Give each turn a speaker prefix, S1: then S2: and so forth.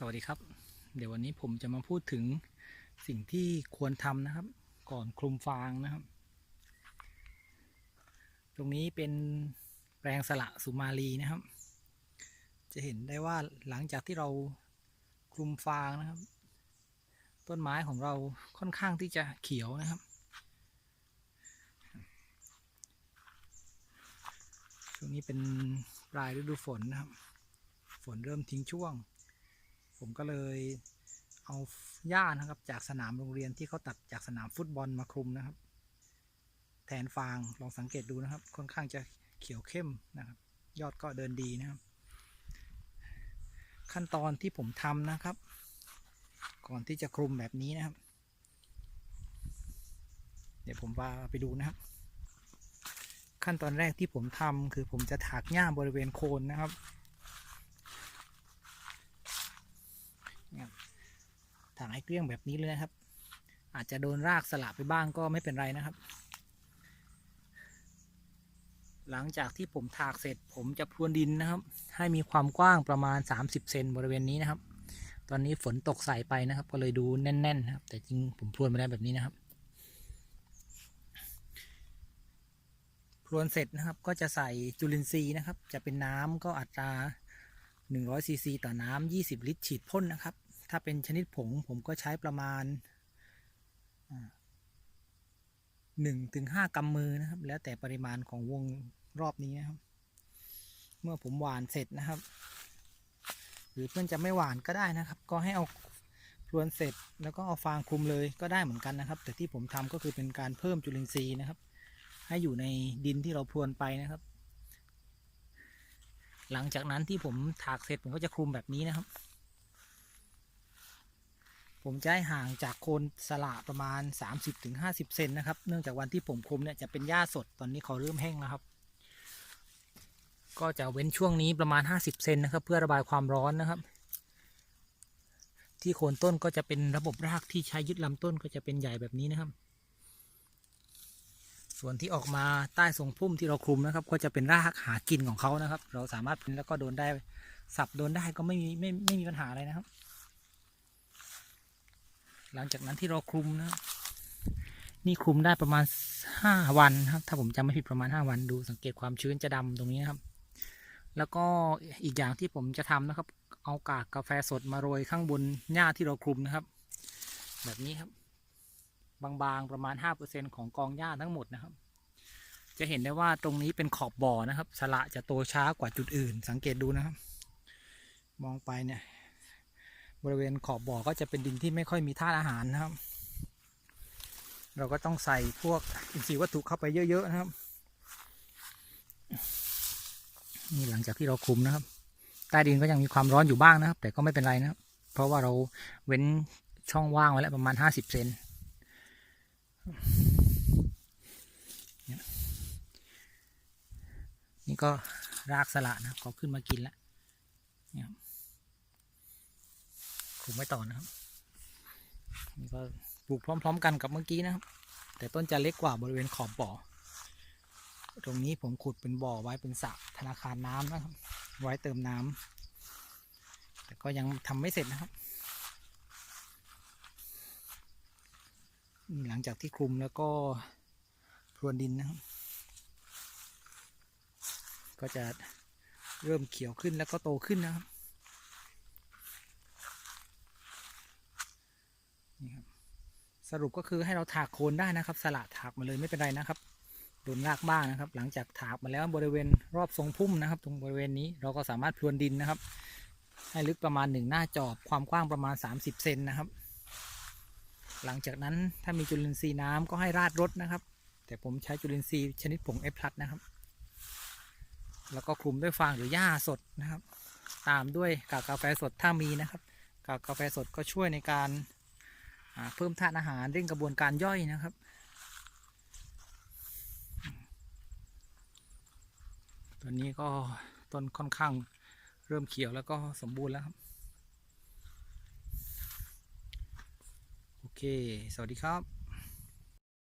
S1: สวัสดีครับ เดี๋ยววันนี้ผมจะมาพูดถึงสิ่งที่ควรทำนะครับ ก่อนคลุมฟางนะครับ ตรงนี้เป็นแปลงสละสุมาลีนะครับ จะเห็นได้ว่าหลังจากที่เราคลุมฟางนะครับ ต้นไม้ของเราค่อนข้างที่จะเขียวนะครับช่วงนี้เป็นปลายฤดูฝนนะครับ ฝนเริ่มทิ้งช่วง ผมก็เลยเอาหญ้านะครับจากสนามโรงเรียนที่เขาตัดจากสนามฟุตบอลมาคลุมนะครับ แทนฟางลองสังเกตดูนะครับ ค่อนข้างจะเขียวเข้มนะครับ ยอดก็เดินดีนะครับ ขั้นตอนที่ผมทำนะครับ ก่อนที่จะคลุมแบบนี้นะครับ เดี๋ยวผมพาไปดูนะครับ ขั้นตอนแรกที่ผมทำคือผมจะถากหญ้าบริเวณโคนนะครับ ถางให้เกลี้ยงแบบนี้เลยนะครับ อาจจะโดนรากสลับไปบ้างก็ไม่เป็นไรนะครับ หลังจากที่ผมถากเสร็จผมจะพรวนดินนะครับ ให้มีความกว้างประมาณ 30 เซนบริเวณนี้นะครับ ตอนนี้ฝนตกใส่ไปนะครับ ก็เลยดูแน่นๆนะครับ แต่จริงผมพรวนมาได้แบบนี้นะครับพรวนเสร็จนะครับก็จะใส่จุลินทรีย์นะครับ จะเป็นน้ำก็อัตรา100ซีซีต่อน้ำ20 ลิตรฉีดพ่นนะครับ ถ้าเป็นชนิดผงผมก็ใช้ประมาณหนึ่งถึงห้ากำมือนะครับ แล้วแต่ปริมาณของวงรอบนี้นะครับ เมื่อผมหวานเสร็จนะครับ หรือเพื่อนจะไม่หวานก็ได้นะครับ ก็ให้เอาพรวนเสร็จแล้วก็เอาฟางคลุมเลยก็ได้เหมือนกันนะครับ แต่ที่ผมทำก็คือเป็นการเพิ่มจุลินทรีย์นะครับ ให้อยู่ในดินที่เราพรวนไปนะครับ หลังจากนั้นที่ผมถากเสร็จผมก็จะคลุมแบบนี้นะครับ ผมจะให้ห่างจากโคนสละประมาณ 30-50 เซนนะครับ เนื่องจากวันที่ผมคลุมเนี่ยจะเป็นหญ้าสดตอนนี้เขาเริ่มแห้งแล้วครับ ก็จะเว้นช่วงนี้ประมาณ 50 เซนนะครับ เพื่อระบายความร้อนนะครับ ที่โคนต้นก็จะเป็นระบบรากที่ใช้ยึดลำต้นก็จะเป็นใหญ่แบบนี้นะครับ ส่วนที่ออกมาใต้ทรงพุ่มที่เราคลุมนะครับ ก็จะเป็นรากหากินของเขานะครับ เราสามารถแล้วก็โดนได้สับโดนได้ก็ไม่มีไม่ไม่มีปัญหาอะไรนะครับ หลังจากนั้นที่เราคลุมนะนี่คลุมได้ประมาณห้าวันครับ ถ้าผมจำไม่ผิดประมาณห้าวันดูสังเกตความชื้นจะดำตรงนี้นะครับ แล้วก็อีกอย่างที่ผมจะทำนะครับ เอากากกาแฟสดมาโรยข้างบนหญ้าที่เราคลุมนะครับ แบบนี้ครับ บางๆประมาณห้าเเปอร์ซ็5%ของกองหญ้าทั้งหมดนะครับ จะเห็นได้ว่าตรงนี้เป็นขอบบ่อนะครับ สละจะโตช้ากว่าจุดอื่น สังเกตดูนะครับ มองไปเนี่ย บริเวณขอบบ่อก็จะเป็นดินที่ไม่ค่อยมีธาตุอาหารนะครับ เราก็ต้องใส่พวกอินทรีย์วัตถุเข้าไปเยอะ ๆ นะครับ นี่หลังจากที่เราคลุมนะครับ ใต้ดินก็ยังมีความร้อนอยู่บ้างนะครับ แต่ก็ไม่เป็นไรนะครับ เพราะว่าเราเว้นช่องว่างไว้แล้วประมาณ 50 เซนนี่ก็รากสละนะเขาขึ้นมากินแล้วเนี่ยครับ มไว้ต่อนะครับนี่ก็ปลูกพร้อม ๆ กันกับเมื่อกี้นะครับ แต่ต้นจะเล็กกว่าบริเวณขอบบ่อ ตรงนี้ผมขุดเป็นบ่อไว้เป็นสระธนาคารน้ำนะครับ ไว้เติมน้ำแต่ก็ยังทำไม่เสร็จนะครับหลังจากที่คลุมแล้วก็พรวนดินนะครับ ก็จะเริ่มเขียวขึ้นแล้วก็โตขึ้นนะครับนี่ครับ สรุปก็คือให้เราถากโคนได้นะครับ สละถากมาเลยไม่เป็นไรนะครับโดนรากบ้างนะครับ หลังจากถากมาแล้วบริเวณรอบทรงพุ่มนะครับ ตรงบริเวณนี้เราก็สามารถพรวนดินนะครับ ให้ลึกประมาณหนึ่งหน้าจอบความกว้างประมาณ 30เซนนะครับ หลังจากนั้นถ้ามีจุลินทรีย์น้ำก็ให้ราดรดนะครับ แต่ผมใช้จุลินทรีย์ชนิดผงเอพลัสนะครับ แล้วก็คลุมด้วยฟางหรือหญ้าสดนะครับ ตามด้วยกากกาแฟสดถ้ามีนะครับ กากกาแฟสดก็ช่วยในการ เพิ่มธาตุอาหารเร่งกระบวนการย่อยนะครับตอนนี้ก็ต้นค่อนข้างเริ่มเขียวแล้วก็สมบูรณ์แล้วครับ โอเค สวัสดีครับ